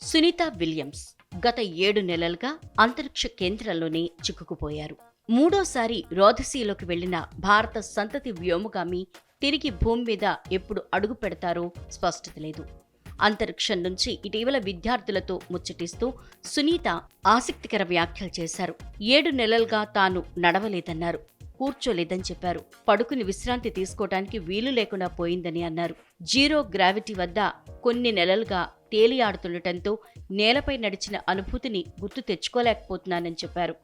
Sunitha Williams గత ఏడు నెలలుగా అంతరిక్ష కేంద్రంలోనే చిక్కుకుపోయారు. మూడోసారి రోధసీలోకి వెళ్ళిన భారత సంతతి వ్యోమగామి తిరిగి భూమి మీద ఎప్పుడు అడుగు పెడతారో స్పష్టత లేదు. అంతరిక్షం నుంచి ఇటీవల విద్యార్థులతో ముచ్చటిస్తూ సునీత ఆసక్తికర వ్యాఖ్యలు చేశారు. ఏడు నెలలుగా తాను నడవలేదన్నారు. కూర్చోలేదని చెప్పారు. పడుకుని విశ్రాంతి తీసుకోవడానికి వీలు లేకుండా పోయిందని అన్నారు. జీరో గ్రావిటీ వద్ద కొన్ని నెలలుగా తేలియాడుతుండటంతో నేలపై నడిచిన అనుభూతిని గుర్తు తెచ్చుకోలేకపోతున్నానని చెప్పారు.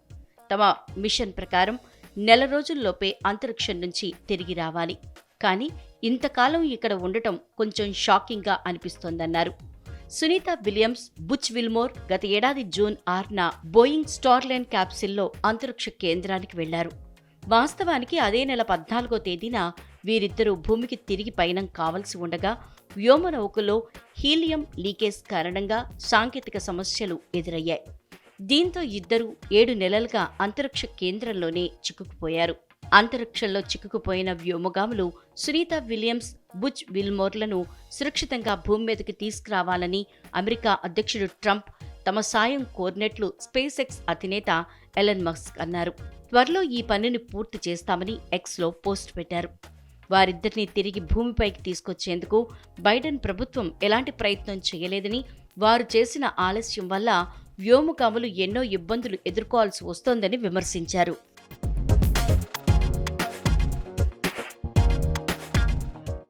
తమ మిషన్ ప్రకారం నెల రోజుల్లోపే అంతరిక్షం నుంచి తిరిగి రావాలి. కానీ ఇంతకాలం ఇక్కడ ఉండటం కొంచెం షాకింగ్గా అనిపిస్తోందన్నారు. సునీత విలియమ్స్ బుచ్ విల్మోర్ గత ఏడాది జూన్ ఆరున బోయింగ్ స్టార్లైన్ క్యాప్సిల్లో అంతరిక్ష కేంద్రానికి వెళ్ళారు. వాస్తవానికి అదే నెల పద్నాలుగో తేదీన వీరిద్దరూ భూమికి తిరిగి పయనం కావలసి ఉండగా వ్యోమనౌకలో హీలియం లీకేజ్ కారణంగా సాంకేతిక సమస్యలు ఎదురయ్యాయి. దీంతో ఇద్దరూ ఏడు నెలలుగా అంతరిక్ష కేంద్రంలోనే చిక్కుకుపోయారు. అంతరిక్షంలో చిక్కుకుపోయిన వ్యోమగాములు సునీత విలియమ్స్ బుచ్ విల్మోర్లను సురక్షితంగా భూమి మీదకి తీసుకురావాలని అమెరికా అధ్యక్షుడు ట్రంప్ తమ సాయం కోరినట్లు స్పేస్ ఎక్స్ అధినేత ఎలన్ మస్క్ అన్నారు. త్వరలో ఈ పనిని పూర్తి చేస్తామని ఎక్స్లో పోస్ట్ పెట్టారు. వారిద్దరిని తిరిగి భూమిపైకి తీసుకొచ్చేందుకు బైడెన్ ప్రభుత్వం ఎలాంటి ప్రయత్నం చేయలేదని వారు చేసిన ఆలస్యం వల్ల వ్యోమగాములు ఎన్నో ఇబ్బందులు ఎదుర్కోవాల్సి వస్తోందని విమర్శించారు.